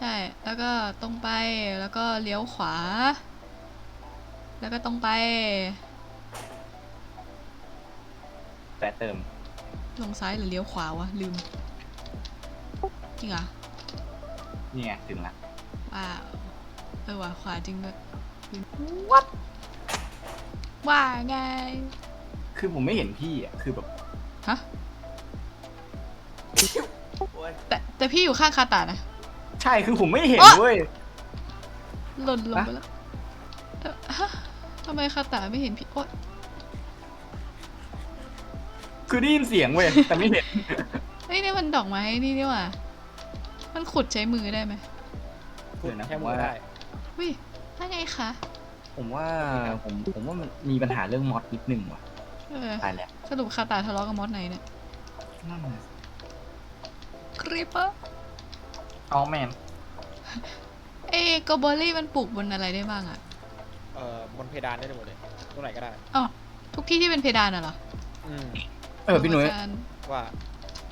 ใช่ แล้วก็ตรงไป แล้วก็เลี้ยวขวา แล้วก็ตรงไปแต่เติม ลงซ้ายหรือเลี้ยวขวาวะ ลืม จริงเหรอ นี่ไงถึงละว้าว เออว่ะขวาจริงด้วยวัดว่าไง คือผมไม่เห็นพี่อะ คือแบบ ฮะแต่แต่พี่อยู่ข้างคาตานะ ใช่คือผมไม่เห็นอ๊ะเว้ย หล่นลงไปแล้วเอ่อฮะทำไมคาตาไม่เห็นพี่โอ๊ยคือได้ยินเสียงเว้ยแต่ไม่เห็น เฮ้ยนี่มันดอกไม้นี่นี่หว่า มันขุดใช้มือได้ไหมเดี๋ยวนะแค่ผมมือว่าได้ วิถ้าไงคะผมว่าผมผมว่ามันมีปัญหาเรื่องมอดนิดนึงว่ะเออตายแล้วสรุปคาตาทะเลาะกับมอสไหนเนี่ยนั่นน่ะ คริปเปอร์ เอาแมนเอ้กอบอลลี่มันปลูกบนอะไรได้บ้างอะเอ่อบนเพดานได้หมดเลยตรงไหนก็ได้ อ๋อทุกที่ที่เป็นเพดานอะเหรออืมเออพี่หนุ่ยาจารย์ว่า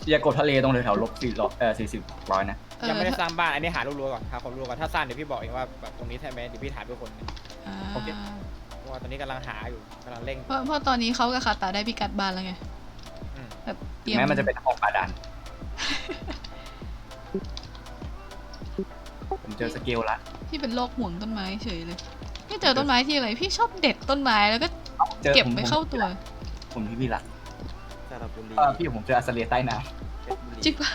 อย่ากดทะเลตรงแถวๆลบสี่ร้อยเออสี่สิบร้อยนะ เออยังไม่ได้สร้างบ้านอันนี้หารูรั้วก่อนหาความรู้ก่อนถ้าสร้างเดี๋ยวพี่บอกเองว่าแบบตรงนี้ใช่ไหมเดี๋ยวพี่ถามทุกคนอ่าโอเค เพราะว่าตอนนี้กำลังหาอยู่กำลังเร่ง เพราะเพราะตอนนี้เขากับคาตาได้พิกัดบ้านแล้วไงอืม แบบเตรียมแม้มันจะเป็นห้องบาดาล เจอสเกลละพี่เป็นโรคห่วงต้นไม้เฉยเลยพี่เจอต้นไม้ที่อะไรพี่ชอบเด็ดต้นไม้แล้วก็จอเก็บผมไปเข้าตัว ผมพี่พี่ละสระบุรีเออพี่ผมเจออัสเลียใต้น้เพชรบุรีจริงปะ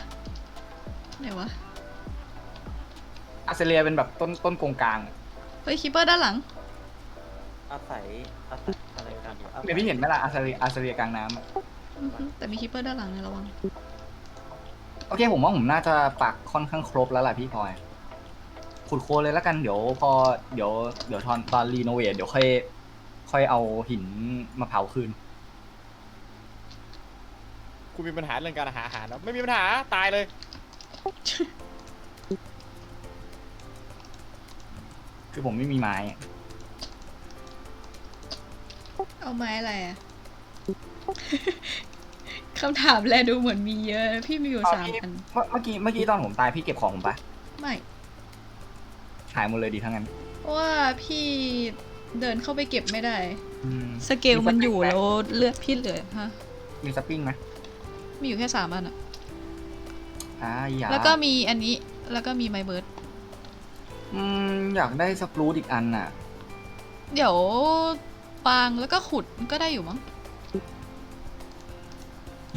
ไหนวะำอัสเลียเป็นแบบต้นต้นกงกลางเฮ้ยคิปเปอร์ด้านหลัง อาศัยอาศัยอะไรกันอาศัยเนี่ยพี่เห็นไหมล่ะอัสเลียอัสเลียกลางน้ำอะอือฮึแต่มีคิปเปอร์ด้านหลังนะระวัง โอเคผมว่าผมน่าจะปักค่อนข้างครบแล้วล่ะพี่พลอย ขุดโคลนเลยแล้วกันเดี๋ยวพอเดี๋ยวเดี๋ยวตอนตอนรีโนเวทเดี๋ยวค่อยค่อยเอาหินมาเผาคืน คุณมีปัญหาเรื่องการหาอาหารเนอะไม่มีปัญหาตายเลยคือผมไม่มีไม้เอาไม้อะไรอะคำถามแลดูเหมือนมีเยอะนะพี่มีอยู่เอาสามพี่อัน เมื่อเมื่อกี้เมื่อกี้ตอนผมตายพี่เก็บของผมปะไม่ หายหมดเลยดีทั้งนั้นเพราะว่าพี่เดินเข้าไปเก็บไม่ได้ อืมสเกลมันอยู่แล้วเลือดพี่เหลือฮะ มีสปริงไหมมีอยู่แค่สามอันอะอ่าอย่าแล้วก็มีอันนี้ แล้วก็มีไมเบิร์ด อืมอยากได้สปรูตอีกอันน่ะ เดี๋ยวปางแล้วก็ขุดก็ได้อยู่มั้ง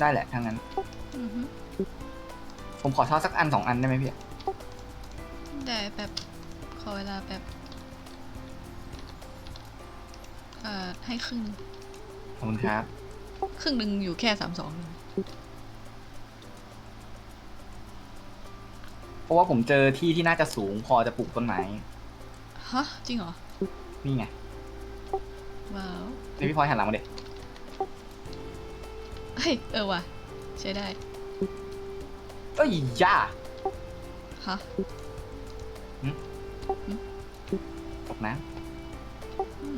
ได้แหละทั้งนั้น อือฮึผมขอทอดสักอันสองอันได้ไหมพี่ ได้แบบ ขอเวลาแบบเอ่อให้ครึ่ง ขอบคุณครับ ครึ่งหนึ่งอยู่แค่สามสองเพราะว่าผมเจอที่ที่น่าจะสูงพอจะปลูกต้นไม้ ฮะ จริงเหรอ นี่ไงว้าวนี่พี่พลอยหันหลังมาเด็เฮ้ย เออว่ะ ใช้ได้ เอ้ยย่าฮะ ตกน้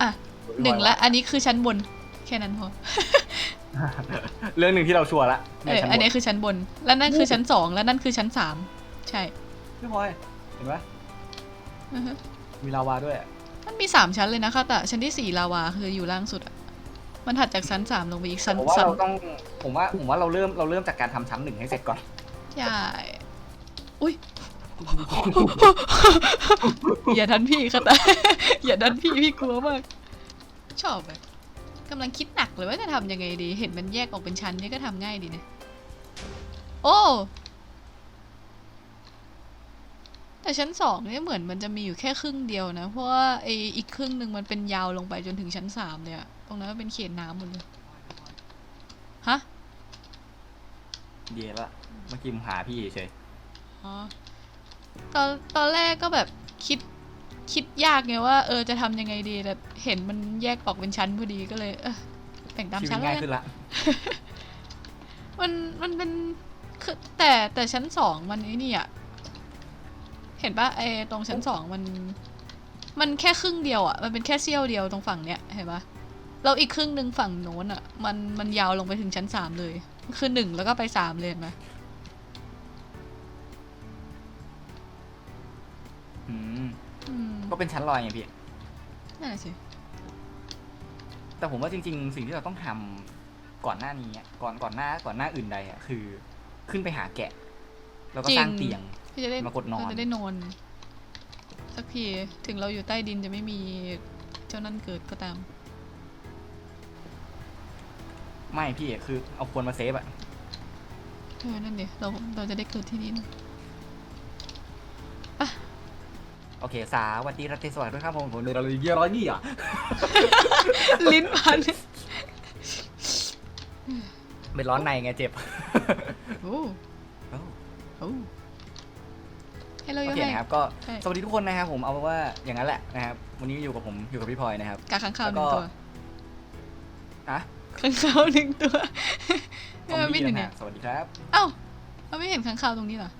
อะำหนึ่งละ อันนี้คือชั้นบน แค่นั้นพอ เรื่องหนึ่งที่เราชัวร์ละเออชั้นบอันนี้คือชั้นบน แล้วนั่นคือชั้นสอง แล้วนั่นคือชั้นสาม ใช่พี่พลอยเห็นไหมอือฮึมีลาวาด้วยอะมันมีสามชั้นเลยนะคะแต่ชั้นที่สี่ลาวาคืออยู่ล่างสุดอะมันถัดจากชั้นสามลงไปอีกชั้นผมว่าชั้นเราต้อง ผมว่าผมว่าเราเริ่มเราเริ่มจากการทำชั้นหนึ่งให้เสร็จก่อน ใช่ อุ้ย อย่าดันพี่ค่ะแต่อย่าดันพี่พี่กลัวมาก ชอบแบบกำลังคิดหนักเลยว่าจะทำยังไงดี เห็นมันแยกออกเป็นชั้นนี่ก็ทำง่ายดีนะ โอ้ แต่ชั้นสองเนี่ยเหมือนมันจะมีอยู่แค่ครึ่งเดียวนะ เพราะว่าไออีกครึ่งหนึ่งมันเป็นยาวลงไปจนถึงชั้นสามเลยอะตรงนั้นมันเป็นเขตน้ำหมดเลย ฮะ เดียวละเมื่อกี้ผมหาพี่เฉยอ๋อ ตอนตอนแรกก็แบบคิดคิดยากไงว่าเออจะทำยังไงดีแต่เห็นมันแยกออกเป็นชั้นพอดีก็เลยเออแบ่งตามชีวิชั้ตนง่ายแล้วขึ้นกันละ มันมันเป็นคือแต่แต่ชั้นสองมันไอ้นี่อะเห็นปะไอตรงชั้นสองมัน มันแค่ครึ่งเดียวอะมันเป็นแค่เสี้ยวเดียวตรงฝั่งเนี้ยเห็นปะแล้วอีกครึ่งหนึ่งฝั่งโน้นอะมันมันยาวลงไปถึงชั้นสามเลย คือหนึ่งแล้วก็ไปสามเลยเห็นไหม ก็เป็นชั้นลอยไงพี่ นั่นแหละสิแต่ผมว่าจริง ๆ สิ่งที่เราต้องทำก่อนหน้านี้อะก่อนก่อนหน้าก่อนหน้าอื่นใดอะคือ ขึ้นไปหาแกะ แล้วก็สร้างเตียงพี่จะได้มากดนอน เราจะได้นอน สักทีถึงเราอยู่ใต้ดินจะไม่มีเจ้านั่นเกิดก็ตาม ไม่พี่คือเอาควรมาเซฟอะเออนั่นดิเราเราจะได้เกิดที่นี่นะ โอเค สาวัสดีรัตติสวัสดีด้วยครับผมผมเลยเราเลยเยอะร้อยนี่อะลิ้นพันเป็นร้อนในไงเจ็บ โอ้โอ้ให้เราอโอยู่เคให้นะครับ ก็ใช่ สวัสดีทุกคนนะครับผมเอาเป็นว่าอย่างนั้นแหละนะครับ วันนี้อยู่กับผมอยู่กับพี่พลอยนะครับ กาขังข่าวหแล้นึ่วงก็ตัวอะขังข่าวหนึ่งตัวซอมเออบิบี้นอยู่นะเนี่ฮะยสวัสดีครับ เอ้าเราไม่เห็นขังข่าวตรงนี้เหรอ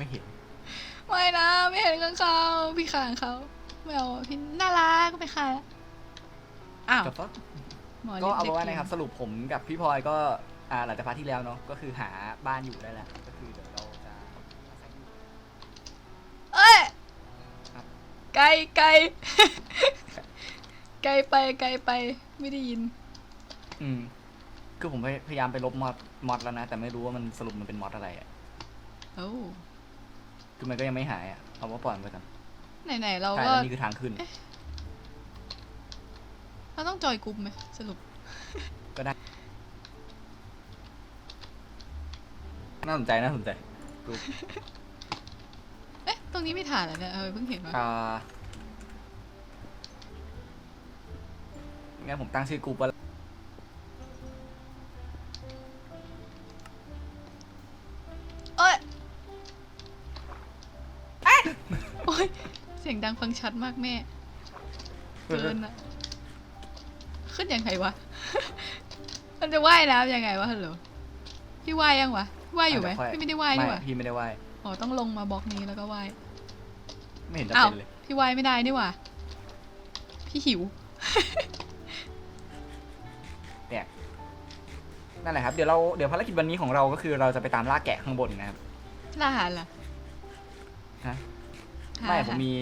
ไม่เห็น ไม่นะ ไม่เห็นขังข่าวพี่ขางเขาไม่เอาอะพี่น่ารักก็ไปขายละอ้าวก็หมอก็ลิฟเอาด็เป็นว่ากนะครับสรุปผมกับพี่พลอยก็อ่าหลังจากพาร์ทที่แล้วเนาะก็คือหาบ้านอยู่ได้แล้วก็คือเดี๋ยวเราจะอาศัยอยู่เอ้ยครับไกลไกลไกลไปไกลไปไม่ได้ยิน อืมคือผมพยายามไปลบมอดมอดแล้วนะ แต่ไม่รู้ว่ามันสรุปมันเป็นมอดอะไรอะเอ้า คือมันก็ยังไม่หายอะเอาว่าปล่อยมันไปก่อนไหนๆเราใช่ก็แล้วนี่คือทางขึ้น เราต้องจอยกลุ่มไหมสรุปน่าสนใจน่าสนใจดูเอ๊ะ ตรงนี้ไม่ถ่านเหรอเนี่ยเออเพิ่งเห็นว่าอ่างั้นผมตั้งชื่อกลุ่มว่า งดังฟังชัดมากแม่ เกินอะขึ้นยังไงวะ มันจะว่ายน้ำยังไงวะฮัลโหลพี่ว่ายยังวะพี่ว่ายอยู่ไหมอะเดี๋ยวค่อยพี่ไม่ได้ว่ายนี่หว่าพี่ไม่ได้ว่ายอ๋อต้องลงมาบล็อกนี้แล้วก็ว่ายไม่เห็นจะอ้าวเป็นเลยพี่ว่ายไม่ได้นี่หว่าพี่หิวนั่นแหละครับเดี๋ยวเราเดี๋ยวภารกิจวันนี้ของเราก็คือเราจะไปตามล่าแกะข้างบนนะครับล่าอาหารล่ะฮะหาไม่อาผหามรมี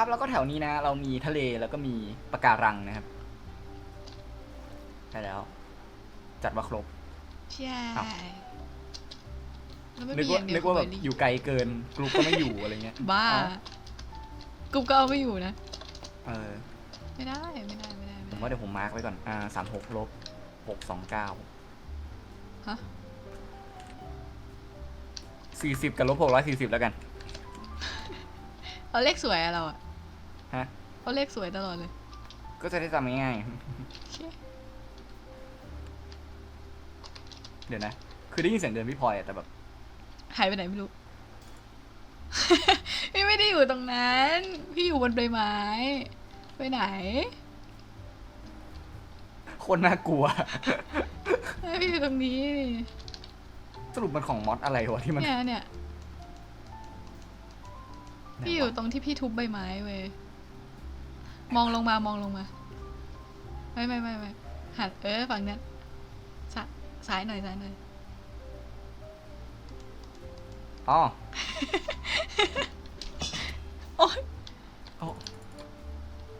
ครับแล้วก็แถวนี้นะ เรามีทะเลแล้วก็มีปะการังนะครับใช่แล้ว จัดว่าครบ ใช่อ้าว แล้วไม่นึกมีอว่าย่างเดียวนึกว่าแบบคือยู่ไกลเกินกรุ๊ปก็ไม่อยู่อะไรเงี้ยบ้าเอ้กูก็เอาไม่อยู่นะ เออ ไม่ได้ไม่ได้ไม่ได้ผไม่มได้ว่าเดี๋ยวผมมาร์กไว้ก่อน อ่าสามหกลบหกสองเก้าฮะสี่สิบกับลบหกร้อยสี่สิบแล้วกัน เอาเลขสวยอะเราอะฮะ เอาเลขสวยตลอดเลยก็จะได้จำง่ายโอเคๆเดี๋ยวนะ คือได้ยินเสียงเดินพี่พลอยอะแต่แบบ หายไปไหนไม่รู้ พี่ไม่ได้อยู่ตรงนั้น พี่อยู่บนใบไม้ ไปไหนโคตรน่ากลัว เอ้ยพี่อยู่ตรงนี้นี่สรุปมันของมอสอะไรวะที่มันเนี่ยเนี่ยไหนวะพี่อยู่ตรงที่พี่ทุบใบไม้เว้ย มองลงมามองลงมา ไม่ไม่ไม่ไม่หันเออฝั่งเนี้ยสะซ้ายหน่อยซ้ายหน่อยอ๋อโอ๊ยโอ้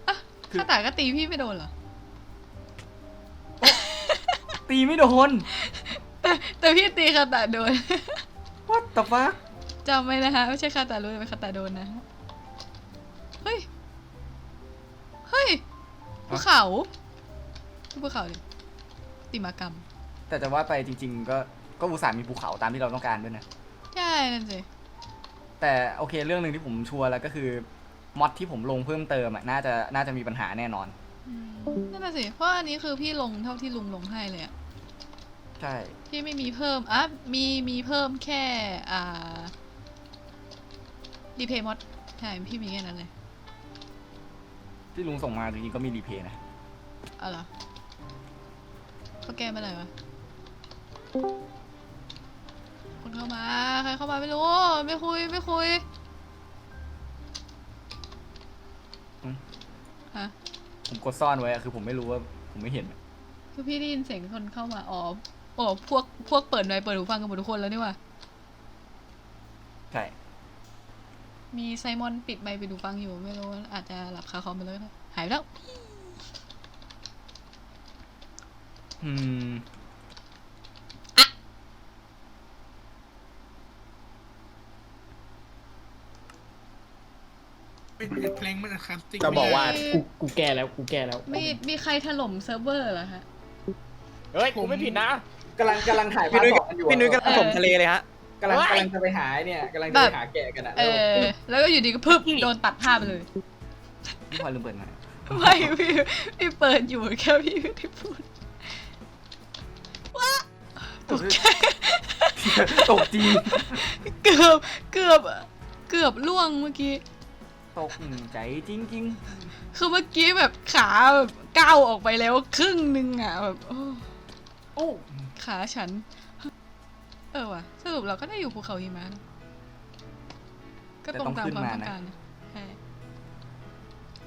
อะคือ ข้าตาก็ตีพี่ไม่โดนเหรอ ตีไม่โดน แต่แต่พี่ตีคาตาโดน what the fuck จำไว้นะคะไม่ใช่คาตารู้แต่เป็นคาตาโดนนะ เฮ้ยภูเขาดูภูเขาดิติมากรรม แต่จะว่าไปจริง ๆ ก็ก็อุตส่าห์มีภูเขาตามที่เราต้องการด้วยนะ ใช่นั่นสิ แต่โอเคเรื่องหนึ่งที่ผมชัวร์แล้วก็คือมอดที่ผมลงเพิ่มเติมอะน่าจะน่าจะมีปัญหาแน่นอน อืมนั่นน่ะสิ เพราะอันนี้คือพี่ลงเท่าที่ลุงลงให้เลยอะใช่ พี่ไม่มีเพิ่มอะมีมีเพิ่มแค่ อ่าดีเพย์มอดใช่ พี่มีแค่นั้นเลย ที่ลุงส่งมาจริงๆก็มีรีเพย์นะ เอาเหรอเขาแก้ไม่อะไรวะคนเข้ามาใครเข้ามาไม่รู้ ไม่คุยไม่คุยฮะผมกดซ่อนไว้อะคือผมไม่รู้ว่าผมไม่เห็นอะคือพี่ได้ยินเสียงคนเข้ามาอ๋อโอ้พวกพวกเปิดไมค์เปิดหูฟังกันหมดทุกคนแล้วนี่หว่า ใช่ มีไซมอนปิดไมค์ปิดหูฟังอยู่ไม่รู้อาจจะหลับคาคอมไปแล้วก็ได้หายไปแล้ว อืมเป็นเพลงมันอะคาสติกจะบอกว่าไม่กูกูแก้แล้วกูแก้แล้วมีมีใครถล่มเซิร์ฟเวอร์เหรอฮะ เฮ้ยกูไม่ผิดนะกำลังกำลังถ่ายพี่ภาคนุ้ยต่อกันอยู่พี่นุ้ยกำลังเออถมทะเลเลยฮะ กำลังเฮ้ยกำลังจะไปหาไอ้เนี่ยกำลังจะแบไปบหาแกะกันอะเออ แล้วก็อยู่ดีก็พึบโดนตัดภาพไปเลยพี่พลอยลืมเปิดไหมค์ไม่พี่พี่เปิดอยู่แค่พี่ไม่ได้พูดว้าตกใจตกจริงเกือบเกือบอะเกือบล่วงเมื่อกี้ตกใจจริงคือเมื่อกี้แบบขาแบบก้าวออกไปแล้วครึ่งหนึ่งอะแบบโอ้ๆโอ้ขาฉัน เออว่ะสรุปเราก็ได้อยู่ภูเขาหิมะนะก็ตรงตามความต้องการนะใช่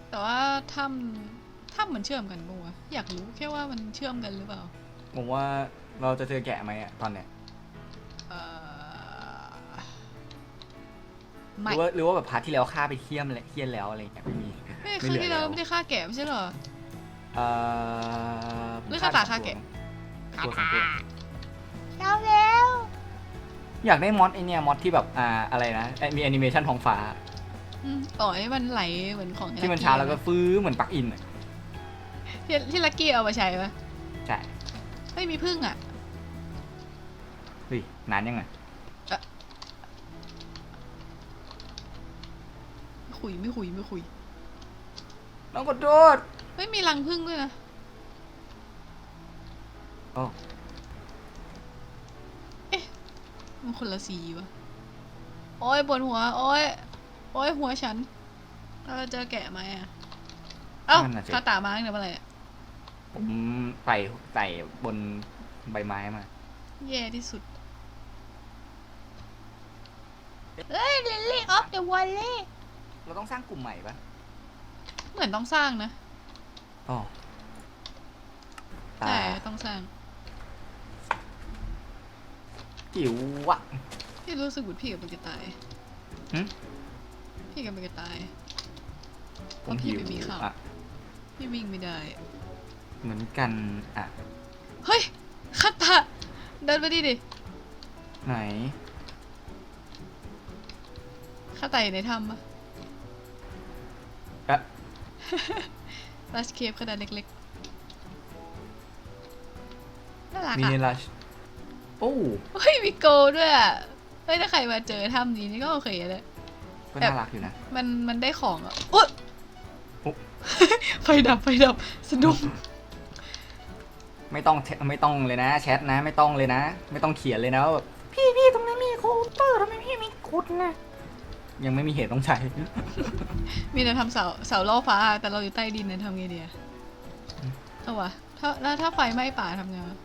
แต่ว่าถ้ำถ้ำมันเชื่อมกันปะวะอยากรู้แค่ว่ามันเชื่อมกันหรือเปล่า ผมว่าเราจะเจอแกะไหมอะตอนเนี้ยเอ่อหไม่รือว่าหรือว่าแบบพาร์ทที่แล้วฆ่าไปเคี่ยมแล้วเคี่ยนแล้วอะไรอย่างเงี้ยไม่มีไม่ไม่ครั้งเหลือที่เราแล้วไม่ได้ฆ่าแกะไม่ใช่เหรอเอ่อหรือคาถาฆ่าแกะตัวสองตัวแล้วแล้ว อยากได้มอดไอเนี่ยมอดที่แบบอ่าอะไรนะไอ้มีแอนิเมชันท้องฟ้าต่อให้มันไหลเหมือนของที่มันช้าแล้วก็ฟื้อเหมือนปลักอินอะที่ที่ลักกี้เอามาใช้ปะใช่ไม่มีพึ่งอะเฮ้ยนานยังไงไม่คุยไม่คุยไม่คุยน้องกดโดดไม่มีรังพึ่งด้วยนะโอ้ มันคนละสีวะ โอ้ยปวดหัว โอ้ย โอ้ยหัวฉัน เราจะเจอแกะไหมอะ เอ้านั่นน่ะสิ คาตามาตั้งแต่เมื่อไหร่อะผมใส่ใส่บนใบไม้มา แย่ที่สุด เฮ้ยลิลลี่ออฟเดอะวอลเล่เราต้องสร้างกลุ่มใหม่ปะเหมือนต้องสร้างนะ อ๋อตาใช่ต้องสร้าง จิ๋ววะพี่รู้สึกเหมือนพี่กับมันจะตาย หึพี่กับมันจะตาย ผมเพราะพี่หิวไม่มีข้าวอะพี่วิ่งไม่ได้ เหมือนกันอะเฮ้ยคาตาเดินไปดิดิไหน คาตาอยู่ในถ้ำปะอะ ลัสเคฟขนาดเล็กๆน่ารักมีอะเนลัชโอ้เฮ้ยมีโกลด้วยอะเฮ้ยถ้าใครมาเจอถ้ำนี้นี่ก็โอเคเลยก็น่ารักอยู่นะ มันมันได้ของอะอุ๊ยโอ๊ะไฟดับไฟดับสะดุ้งไม่ต้องแชไม่ต้องเลยนะ แชทนะ ไม่ต้องเลยนะ ไม่ต้องเขียนเลยนะว่าแบบพี่พี่ตรงนั้นมีโคมเตอร์ทำไมพี่ไม่ขุดนะยังไม่มีเหตุต้องใช้ มีแต่ทำเสาเสาล่อฟ้า แต่เราอยู่ใต้ดินนะทำไงดีอะเอาวะถ้าแล้วถ้าไฟไหม้ป่าทำไงวะ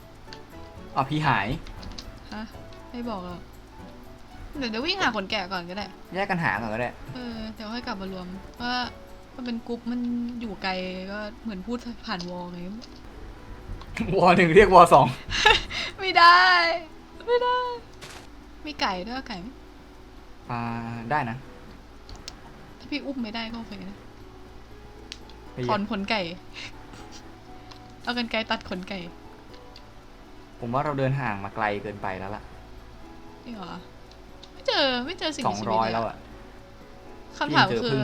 อ๋อพี่หาย ฮะ ไม่บอกหรอกเดี๋ยวเดี๋ยววิ่งหาขนแกะก่อนก็ได้ แยกกันหาก่อนก็ได้ เออ เดี๋ยวค่อยกลับมารวมเพราะว่ามันเป็นกรุ๊ปมันอยู่ไกลก็เหมือนพูดผ่านวอลไง วอหนึ่งเรียกวอสองไม่ได้ ไม่ได้ มีไก่ด้วยเอาไก่ไหมอ่าได้นะถ้าพี่อุ้มไม่ได้ก็โอเคนะไปถเหยีอยนบขนไก่ เอากันไกรตัดขนไก่ ผมว่าเราเดินห่างมาไกลเกินไปแล้วล่ะจริงเหรอไม่เจอไม่เจอสิ่งสมีองชีวิตร้อยเลยแล้วอะอะคำถามพี่ยังเจอคืพึ่อง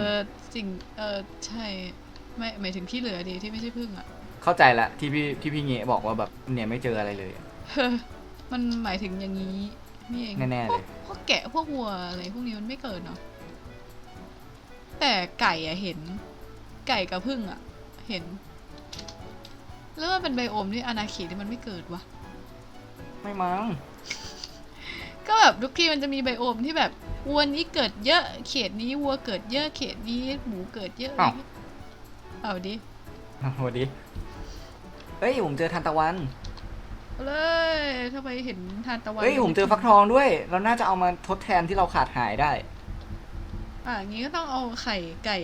สิ่งเออใช่ไม่หมายถึงที่เหลือดีที่ไม่ใช่พึ่งอะ เข้าใจละที่พี่ที่พี่เงะบอกว่าแบบเนี่ยไม่เจออะไรเลยอะเออมันหมายถึงอย่างนี้นี่เอง แน่ๆพวเลกยพวกแกะพวกวัวอะไรพวกนี้มันไม่เกิดเนาะแต่ไก่อะเห็น ไก่กับพึ่งอะเห็นแล้วมันเป็นไบโอมที่อนาเขตที่มันไม่เกิดวะ ไม่มั้งก็แบบทุกทีมันจะมีไบโอมที่แบบวัวนี้เกิดเยอะ เขตนี้วัวเกิดเยอะ เขตนี้หมูเกิดเยอะอ้าว เอาดิสวัสดีเฮ้ยผมเจอทานตะวัน เอาเลยทำไมเห็นทานตะวันเฮ้ยผมเจอฟักทองด้วย เราน่าจะเอามาทดแทนที่เราขาดหายได้ อะงี้ก็ต้องเอาไข่ไก่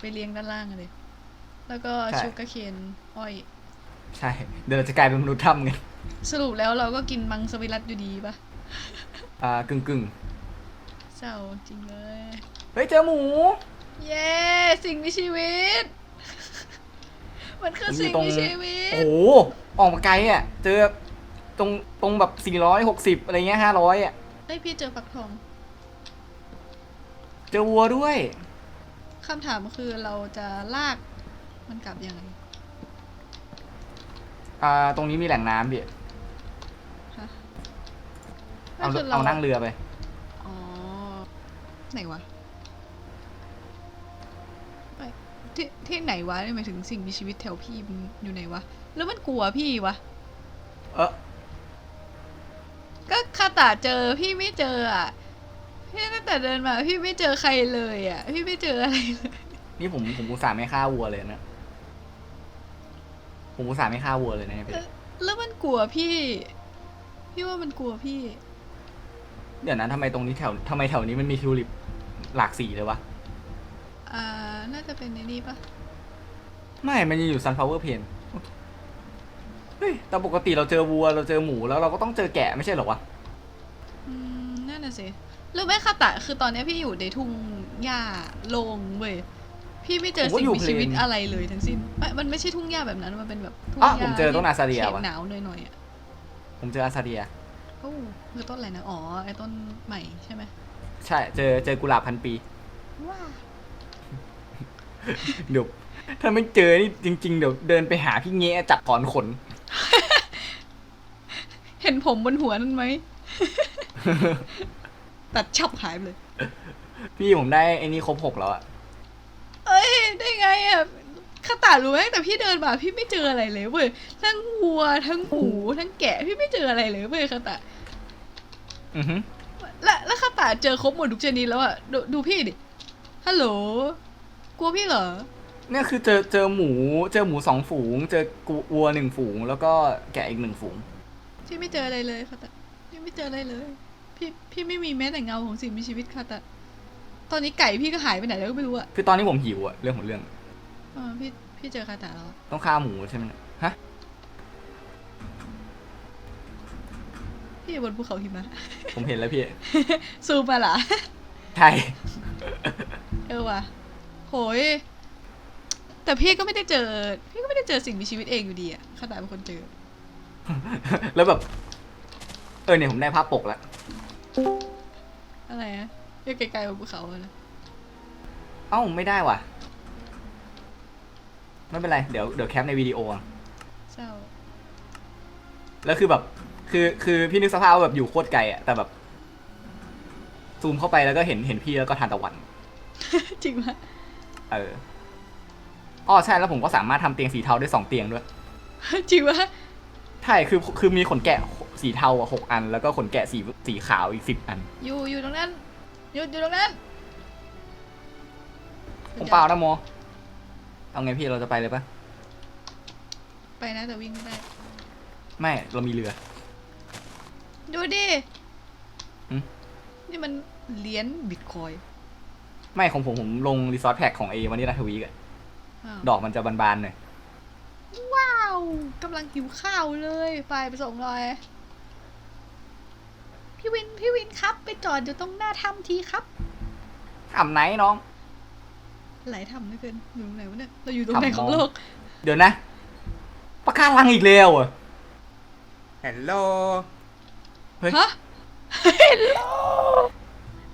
ไปเลี้ยงด้านล่างเลย แล้วก็ใช่ ชูกระเคนอ้อย ใช่ เดี๋ยวเราจะกลายเป็นมนุษย์ถ้ำไง สรุปแล้วเราก็กินมังสวิรัตอยู่ดีปะอ่ากึ่งกึ่งเศร้าจริงเลย ๆเฮ้ยเจอหมู เย้สิ่งมีชีวิต มันคือสิ่งมีชีวิตโอ้โหออกมาไกลอะ เจอตรงตรงแบบสี่ร้อยหกสิบอะไรเงี้ยห้าร้อยอะ เฮ้ยพี่เจอฟักทอง เจอวัวด้วย คำถามคือเราจะลากมันกลับยังไง อ่าตรงนี้มีแหล่งน้ำพี่ฮะเอาไม่คืเอานั่งเรือไป อ๋อ ไหนวะไปที่ที่ไหนวะนี่หมายถึงสิ่งมีชีวิตแถวพี่มันอยู่ไหนวะ แล้วมันกลัวพี่วะ เออก็คาตาเจอพี่ไม่เจออะ พี่ตั้งแต่เดินมา พี่ไม่เจอใครเลยอะ พี่ไม่เจออะไรเลย นี่ผมผมอุตส่าห์ไม่ฆ่าวัวเลยนะ ผมอุตส่าห์ไม่ฆ่าวัวเลยนะพี่แล้วมันกลัวพี่ พี่ว่ามันกลัวพี่ เดี๋ยวนะทำไมตรงนี้แถวทำไมแถวนี้มันมีทิวลิปหลากสีเลยวะ อ่า น่าจะเป็นในนี้ปะไม่ มันยังอยู่ซันฟลาวเวอร์เพนเฮ้ย แต่ปกติเราเจอวัวเราเจอหมูแล้วเราก็ต้องเจอแกะไม่ใช่เหรอวะ อืม นั่นน่ะสิรู้ไหมคาตะคือตอนเนี้ยพี่อยู่ในทุ่งหญ้าโล่งเว้ย พี่ไม่เจอผมก็สิ่งอยู่มีชีวิตเพลนอะไรเลยทั้งสิ้นไม่มันไม่ใช่ทุ่งหญ้าแบบนั้นมันเป็นแบบทุ่งอะหญ้าผมเจอต้นอาซาเดียเขตว่ะหนาวหน่อยๆอะผมเจออาซาเดียโอ้คือต้นอะไรนะอ๋อไอ้ต้นใหม่ใช่ไหมใช่ เจอเจอกุหลาบพันปีว้าเดี๋ยวถ้าไม่เจอนี่จริง ๆ เดี๋ยวเดินไปหาพี่เงี้ยจับถอนขน เห็นผมบนหัวนั่นไหมตัดชับหายไปเลย พี่ผมได้ไอ้นี่ครบหกแล้วอะเอ้ย ได้ไงอะคาตารู้ไหมแต่พี่เดินมาพี่ไม่เจออะไรเลยเว้ยทั้งวัวทั้งหมูทั้งแกะพี่ไม่เจออะไรเลยเว้ยคาตาอือฮึและแล้วคาตาเจอครบหมดทุกชนิดแล้วอะดูดูพี่ดิฮัลโหลกลัวพี่เหรอเนี่ยคือเจอเจอหมู เจอหมูสองฝูง เจอกูวัวหนึ่งฝูง แล้วก็แกะอีกหนึ่งฝูงพี่ไม่เจออะไรเลยคาตาพี่ไม่เจออะไรเลย พี่พี่ไม่มีแม้แต่เงาของสิ่งมีชีวิตคาตา ตอนนี้ไก่พี่ก็หายไปไหนแล้วก็ไม่รู้อะคือตอนนี้ผมหิวอะเรื่องของเรื่อง เออพี่พี่เจอคาตาแล้วอะต้องฆ่าหมูใช่ไหมเนี่ยฮะ พี่อยู่บนภูเขาหิมะ ผมเห็นแล้วพี่ ซูมมาเหรอ ใช่ เออว่ะโหย แต่พี่ก็ไม่ได้เจอ พี่ก็ไม่ได้เจอสิ่งมีชีวิตเองอยู่ดีอะขนาดเป็นคนเจอ แล้วแบบ เออเนี่ยผมได้ภาพปกแล้ว อะไรอะเรีย กไกลๆบนภูเขาอะนะเอ้าไม่ได้ว่ะ ไม่เป็นไร เดี๋ยวเดี๋ยวแคปในวิดีโออะเศร้าแล้วคือแบบ คือคือพี่นึกสภาพว่าแบบอยู่โคตรไกลอะแต่แบบ ซูมเข้าไปแล้วก็เห็นเห็นพี่แล้วก็ทานตะวัน จริงปะเอออ๋อใช่แล้วผมก็สามารถทำเตียงสีเทาได้สองเตียงด้วย จริงปะใช่คือคือมีขนแกะสีเทาอะหกอัน แล้วก็ขนแกะสีสีขาวอีกสิบอัน อยู่อยู่ตรงนั้น อยู่อยู่ตรงนั้นผมเปล่านะโม เอาไงพี่เราจะไปเลยปะไปนะแต่วิ่งไม่ได้ไม่เรามีเรือ ดูดิหึ นี่มันเหรียญบิตคอยน์ไม่ของผมผมลงรีสอร์ทแพ็กของเอวันนี้นาทวีกอะอ้าวดอกมันจะบานๆหน่อยว้าวกำลังหิวข้าวเลยไปไปส่งหน่อย พี่วินพี่วินครับ ไปจอดอยู่ตรงหน้าถ้ำทีครับทำไหนน้อง หลายถ้ำเหลือเกินอยู่ตรงไหนวะเนี่ยเราอยู่ตรงไหนถ้ำของมองโลก เดี๋ยวนะปะการังอีกแล้วอะฮัลโหลฮะเห็นโล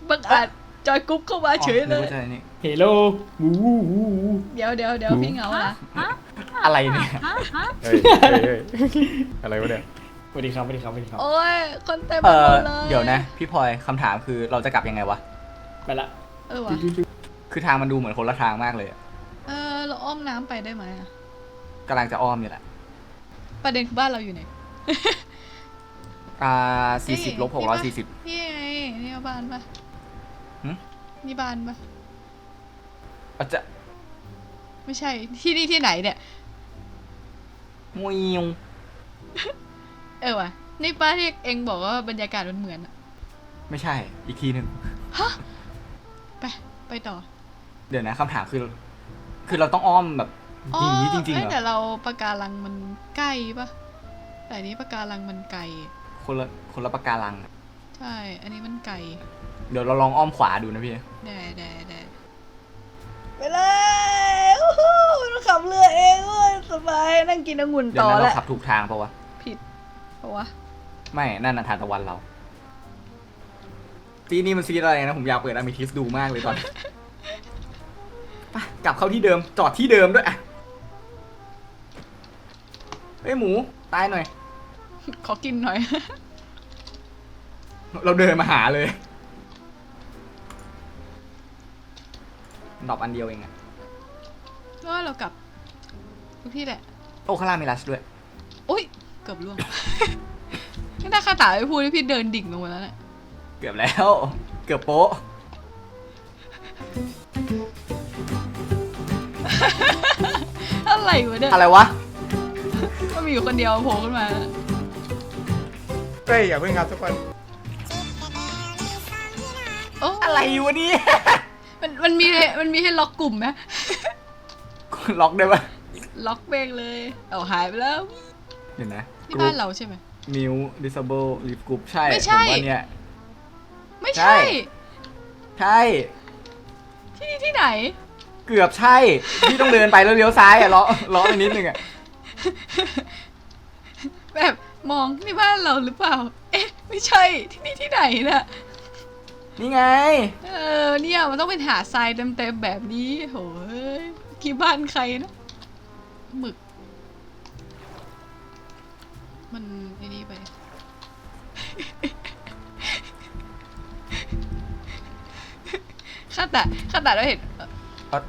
บังอาจจอยกรุ๊ปเข้ามาเฉยเลอ๋อนึกยว่าจะนี่เฮลโลวูวูวูวูเดี๋ยวเดี๋ยวเดี๋ยวพี่เหงาอะอะไรเนี่ยเฮ้ยเฮ้ยเฮ้ยอะไรวะเนี่ยส วัสดีครับสวัสดีครับสวัสดีครับ โอ้ยคนเต็มไปเอหมอดเลยเดี๋ยวนะ พี่พลอยคำถามคือเราจะกลับยังไงวะ ไปละเออว่ะคือทางมันดูเหมือนคนละทางมากเลยอะเออเราอ้อมน้ำไปได้ไหมอะกำลังจะอ้อมอยู่แหละ ประเด็นคือบ้านเราอยู่ไหนอ่าสี่สิบลบหกร้อยสี่สิบ นี่ไงนี่บ้านปะหึ นี่บ้านปะอาจจะไม่ใช่ที่นี่ที่ไหนเนี่ยมวยงเออว่ะนี่ป้าที่เองบอกว่าบรรยากาศมันเหมือนอะไม่ใช่ อีกทีหนึ่งไปไปต่อ เดี๋ยวนะคำถามคือ คือเราต้องอ้อมแบบอย่างนี้จริงๆเอ้เหยรอแต่เราปะการังมันใกล้ปะแต่อันนี้ปะการังมันไกลคนละคนละปะการังอะใช่ อันนี้มันไกลเดี๋ยวเราลองอ้อมขวาดูนะพี่ได้ได้ได้ไปเลยโอ้โหเราขับเรือเองเว้ยสบายนั่งกินองุ่นเดี๋ยวต่อนั้นแหเราละขับถูกทางปะวะผิด เพราะว่าไม่ นั่นน่ะทานตะวันเรา ซีนี่มันซีอะไรนะ ผมอยากเปิดอมิทิสดูมากเลยตอนนี้ไปกลับเข้าที่เดิม จอดที่เดิมด้วยอะเฮ้ยหมู ตายหน่อย ขอกินหน่อย เราเดินมาหาเลย ดอกอันเดียวเองอะแล้วเรากลับทุกที่แหละ โอ้ข้างล่างมีลัชด้วย อุ้ย เกือบล่วงนี่ถ้าคาตาไม่พูดนี่พี่เดินดิ่งลงมาแล้วเนี่ยเกือบแล้ว เกือบโป๊ะ อะไรวะเนี่ยอะไรวะ ก็มีอยู่คนเดียวโผล่ขึ้นมาเฮ้ยอย่าเพิ่งครับทุกคนโอ้อะไรวะเนี่ย มันมันมีมันมีให้ล็อกกลุ่มไหม ล็อกได้ปะล็อกเบงเลย เอาหายไปแล้ว เดี๋ยวนะ นี่บ้านเราใช่ไหม มิวดิสเบิลลิฟกรุ๊ปใช่ไม่ใช่ ผมว่าเนี่ย ไม่ใช่ ใช่ ใช่ ที่นี่ที่ไหน เกือบใช่ พี่ต้องเดินไปแล้วเลี้ยวซ้ายอะล้อล้อไปนิดนึงอะ แบบมองนี่บ้านเราหรือเปล่า เอ๊ะ ไม่ใช่ที่นี่ที่ไหนน่ะ นี่ไง เออเนี่ยมันต้องเป็นหาดทรายเต็มๆแบบนี้โหยกี่บ้านใครนะหมึก มันไอ้นี่ไป ข้าแต่ข้าแต่เราเห็นครับ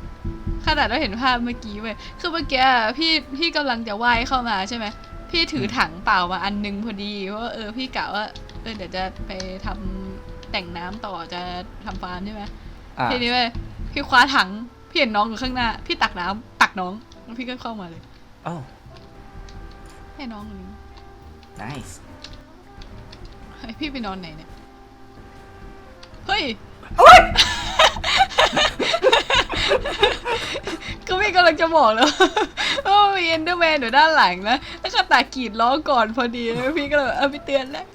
ข้าแต่เราเห็นภาพเมื่อกี้เว้ย คือเมื่อกี้อะพี่พี่กำลังจะว่ายเข้ามาใช่ไหม พี่ถือถังเปล่ามาอันนึงพอดี เพราะว่าเออพี่กะว่าเออเดี๋ยวจะไปทำแต่งน้ำต่อจะทำฟาร์มใช่ไหม อะทีนี้เว้ยพี่คว้าถังพี่เห็นน้องอยู่ข้างหน้า พี่ตักน้ำตักน้องแล้วพี่ก็เข้ามาเลยโอ้ให้น้องคนนี้ nice ให้พี่ไปนอนไหนเนี่ย เฮ้ยก็พี่กำลังจะบอกแล้วว่ามีเอนเดอร์แมนอยู่ด้านหลังนะแล้วก็ตากรีดล้อก่อนพอดีแล้วพี่ก็เลยเอาไปเตือนแล้ว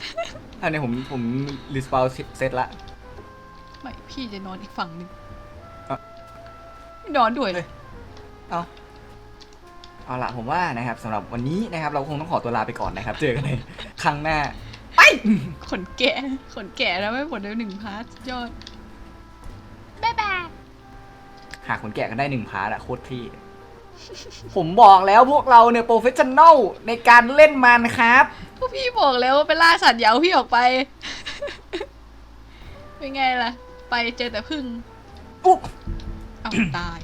อันนี้ผมผมรีสปาวเซตละ ไม่พี่จะนอนอีกฝั่งหนึ่งอะ ไม่นอนด้วยเลย เอา เอาละผมว่านะครับสำหรับวันนี้นะครับ เราคงต้องขอตัวลาไปก่อนนะครับ เจอกันในครั้งหน้าขนแกะขนแกะแล้วไม่หมดเลยหนึ่งพาร์ทยอดบ๊ายบายหากคนแกะกันได้หนึ่งพาร์ทอะโคตรที่ ผมบอกแล้วพวกเราเนี่ยโปรเฟชชั่นแนลในการเล่นมันครับ พวกพี่บอกแล้วว่าไปล่าสัตว์อย่าเอาพี่ออกไป เป็นไงล่ะ ไปเจอแต่พึ่งอุ๊บเอาตาย